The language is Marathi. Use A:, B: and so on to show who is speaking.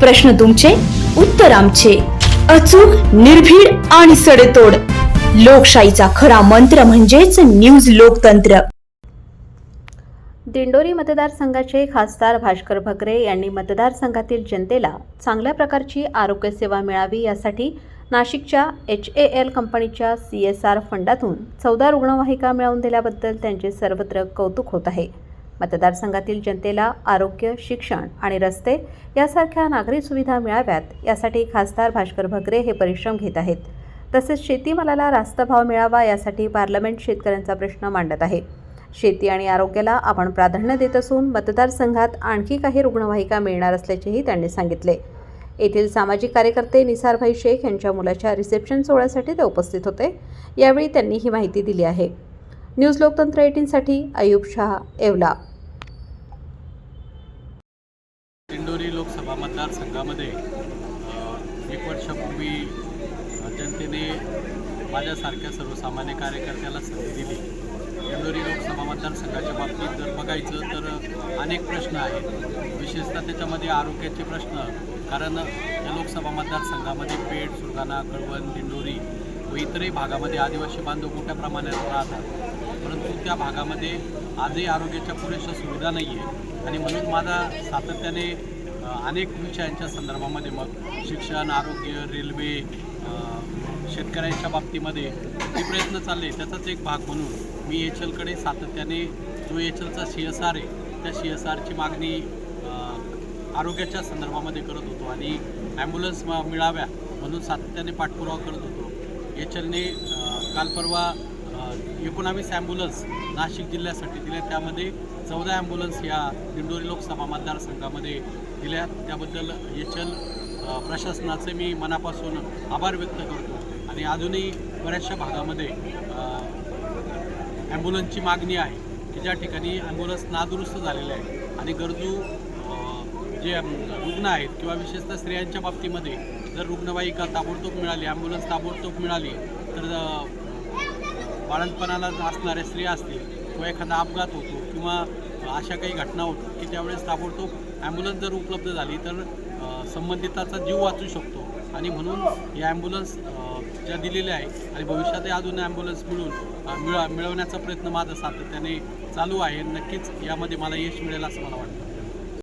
A: प्रश्न तुमचे उत्तर आमचे. अचूक निर्भीड आणि सडेतोड. लोकशाहीचा खरा मंत्र म्हणजेच न्यूज लोकतंत्र.
B: दिंडोरी मतदारसंघाचे खासदार भास्कर भगरे यांनी मतदारसंघातील जनतेला चांगल्या प्रकारची आरोग्य सेवा मिळावी यासाठी नाशिकच्या एच ए एल कंपनीच्या सी एस आर फंडातून चौदा रुग्णवाहिका मिळवून दिल्याबद्दल त्यांचे सर्वत्र कौतुक होत आहे. मतदारसंघातील जनतेला आरोग्य शिक्षण आणि रस्ते यासारख्या नागरी सुविधा मिळाव्यात यासाठी खासदार भास्कर भगरे हे परिश्रम घेत आहेत. तसेच शेतीमालाला रास्त भाव मिळावा यासाठी पार्लमेंट शेतकऱ्यांचा प्रश्न मांडत आहे. शेती आणि आरोग्याला आपण प्राधान्य देत असून मतदारसंघात आणखी काही रुग्णवाहिका मिळणार असल्याचेही त्यांनी सांगितले. येथील सामाजिक कार्यकर्ते निसारभाई शेख यांच्या मुलाच्या रिसेप्शन सोहळ्यासाठी ते उपस्थित होते. यावेळी त्यांनी ही माहिती दिली आहे. न्यूज लोकतंत्र एटीनसाठी अयूब शहा येवला
C: दिंडोरी लोकसभा मतदारसंघामध्ये एक वर्षापूर्वी जनतेने माझ्यासारख्या सर्वसामान्य कार्यकर्त्याला संधी दिली. इंदोरी लोकसभा मतदारसंघाच्या बाबतीत जर बघायचं तर अनेक प्रश्न आहेत. विशेषतः त्याच्यामध्ये आरोग्याचे प्रश्न कारण या लोकसभा मतदारसंघामध्ये पेठ सुरगाणा कळवण दिंडोरी व इतरही भागामध्ये आदिवासी बांधव मोठ्या प्रमाणात राहतात. परंतु त्या भागामध्ये आजही आरोग्याच्या पुरेशा सुविधा नाही आहे आणि म्हणून माझा सातत्याने अनेक विषयांच्या संदर्भामध्ये मग शिक्षण आरोग्य रेल्वे शेतकऱ्यांच्या बाबतीमध्ये जे प्रयत्न चालले त्याचाच एक भाग म्हणून मी एच एलकडे सातत्याने जो एच एलचा सी एस आर आहे त्या सी एस आरची मागणी आरोग्याच्या संदर्भामध्ये करत होतो आणि ॲम्ब्युलन्स मिळाव्या म्हणून सातत्याने पाठपुरावा करत होतो. एच एलने काल परवा एकोणावीस ॲम्ब्युलन्स नाशिक जिल्ह्यासाठी दिल्या. त्यामध्ये चौदा ॲम्ब्युलन्स या दिंडोरी लोकसभा मतदारसंघामध्ये दिल्या त्याबद्दल एच प्रशासनाचे मी मनापासून आभार व्यक्त करतो. आणि अजूनही बऱ्याचशा भागामध्ये ॲम्ब्युलन्सची मागणी आहे की ज्या ठिकाणी ॲम्ब्युलन्स नादुरुस्त झालेले आहे आणि गरजू जे रुग्ण आहेत किंवा विशेषतः स्त्रियांच्या बाबतीमध्ये जर रुग्णवाहिका ताबडतोब मिळाली ॲम्ब्युलन्स ताबडतोब मिळाली तर बाळंतपणाला असणाऱ्या स्त्रिया असतील किंवा एखादा अपघात होतो किंवा अशा काही घटना होतात की त्यावेळेस ताबडतोब ॲम्ब्युलन्स जर उपलब्ध झाली तर संबंधिताचा जीव वाचू शकतो. आणि म्हणून या ॲम्ब्युलन्स ज्या दिलेल्या आहे आणि भविष्यातही अजून ॲम्ब्युलन्स मिळून मिळा मिळ मिळवण्याचा प्रयत्न माझा सातत्याने चालू आहे. नक्कीच यामध्ये मला यश मिळेल असं मला वाटतं.